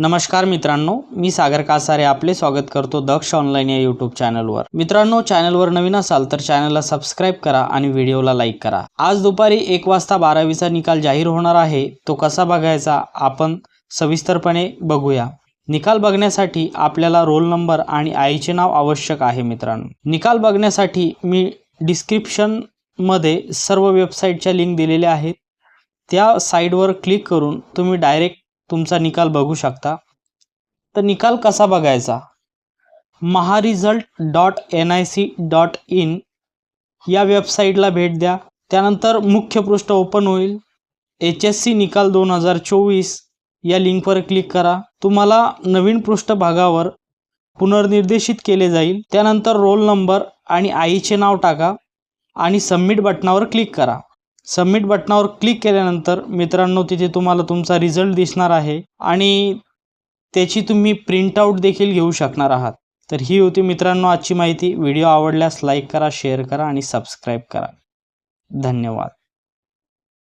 नमस्कार मित्रांनो मी सागर कासारे आपले स्वागत करतो दक्ष ऑनलाईन या यूट्यूब चॅनलवर. मित्रांनो चॅनलवर नवीन असाल तर चॅनलला सबस्क्राईब करा आणि व्हिडिओला लाईक करा. आज दुपारी एक वाजता बारावीचा निकाल जाहीर होणार आहे. तो कसा बघायचा आपण सविस्तरपणे बघूया. निकाल बघण्यासाठी आपल्याला रोल नंबर आणि आईचे नाव आवश्यक आहे मित्रांनो. निकाल बघण्यासाठी मी डिस्क्रिप्शनमध्ये सर्व वेबसाईटच्या लिंक दिलेल्या आहेत. त्या साईटवर क्लिक करून तुम्ही डायरेक्ट तुमचा निकाल बघू शकता. तर निकाल कसा बघायचा? Mahresult dot N I C dot in या वेबसाईटला भेट द्या. त्यानंतर मुख्य पृष्ठ ओपन होईल. एच एस सी निकाल दोन हजार चोवीस या लिंकवर क्लिक करा. तुम्हाला नवीन पृष्ठभागावर पुनर्निर्देशित केले जाईल. त्यानंतर रोल नंबर आणि आईचे नाव टाका आणि सबमिट बटनावर क्लिक करा. सबमिट बटनावर क्लिक केल्यानंतर मित्रांनो तिथे तुम्हाला तुमचा रिझल्ट दिसणार आहे आणि त्याची तुम्ही प्रिंटआउट देखील घेऊ शकणार आहात. तर ही होती मित्रांनो आजची माहिती. व्हिडिओ आवडल्यास लाईक करा शेअर करा आणि सबस्क्राईब करा. धन्यवाद.